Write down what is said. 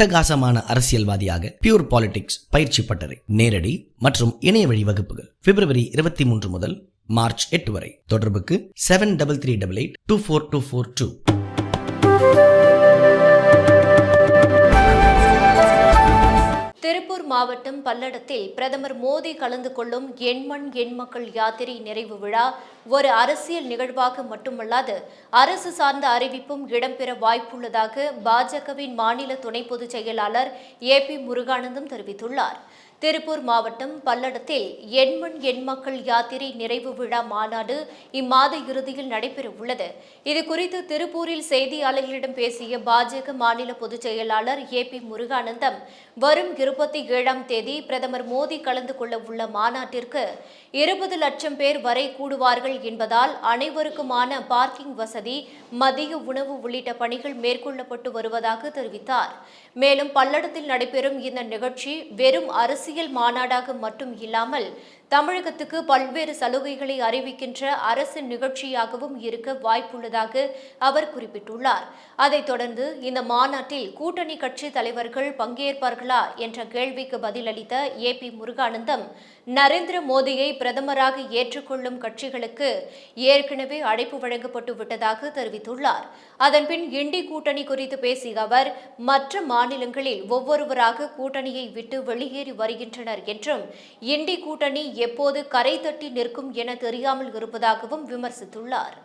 அட்டகாசமான அரசியல்வாதியாக pure politics பயிற்சி பட்டறை நேரடி மற்றும் இணைய வழி வகுப்புகள் பிப்ரவரி இருபத்தி மூன்று முதல் மார்ச் எட்டு வரை. தொடர்புக்கு seven double three double eight two four two four two மாவட்டம் பல்லடத்தில் பிரதமர் மோடி கலந்து கொள்ளும் எண்மண் எண் மக்கள் யாத்திரை நிறைவு விழா ஒரு அரசியல் நிகழ்வாக மட்டுமல்லாது அரசு சார்ந்த அறிவிப்பும் இடம்பெற வாய்ப்புள்ளதாக பாஜகவின் மாநில துணை பொதுச் செயலாளர் ஏ பி முருகானந்தம் தெரிவித்துள்ளார். திருப்பூர் மாவட்டம் பல்லடத்தில் எண்மண் எண் மக்கள் யாத்திரை நிறைவு விழா மாநாடு இம்மாத இறுதியில் நடைபெற உள்ளது இது குறித்து திருப்பூரில் செய்தியாளர்களிடம் பேசிய பாஜக மாநில பொதுச் செயலாளர் ஏ பி முருகானந்தம் வரும் இருபத்தி ஏழாம் தேதி பிரதமர் மோடி கலந்து கொள்ள உள்ள மாநாட்டிற்கு இருபது லட்சம் பேர் வரை கூடுவார்கள் என்பதால் அனைவருக்குமான பார்க்கிங் வசதி மதிய உணவு உள்ளிட்ட பணிகள் மேற்கொள்ளப்பட்டு வருவதாக தெரிவித்தார். மேலும் பல்லடத்தில் நடைபெறும் இந்த நிகழ்ச்சி வெறும் அரசியல் மாநாடாக மட்டும் இல்லாமல் தமிழகத்துக்கு பல்வேறு சலுகைகளை அறிவிக்கின்ற அரசு நிகழ்ச்சியாகவும் இருக்க வாய்ப்புள்ளதாக அவர் குறிப்பிட்டுள்ளார். அதைத் தொடர்ந்து இந்த மாநாட்டில் கூட்டணி கட்சி தலைவர்கள் பங்கேற்பார்களா என்ற கேள்விக்கு பதிலளித்த ஏ பி முருகானந்தம் நரேந்திர மோடியை பிரதமராக ஏற்றுக்கொள்ளும் கட்சிகளுக்கு ஏற்கனவே அழைப்பு வழங்கப்பட்டு விட்டதாக தெரிவித்துள்ளார். அதன்பின் இண்டி கூட்டணி குறித்து பேசிய அவர் மற்ற மாநிலங்களில் ஒவ்வொருவராக கூட்டணியை விட்டு வெளியேறி வருகின்றனர் என்றும் இண்டி கூட்டணி எப்போது கரை தட்டி நிற்கும் என தெரியாமல் இருப்பதாகவும் விமர்சித்துள்ளார்.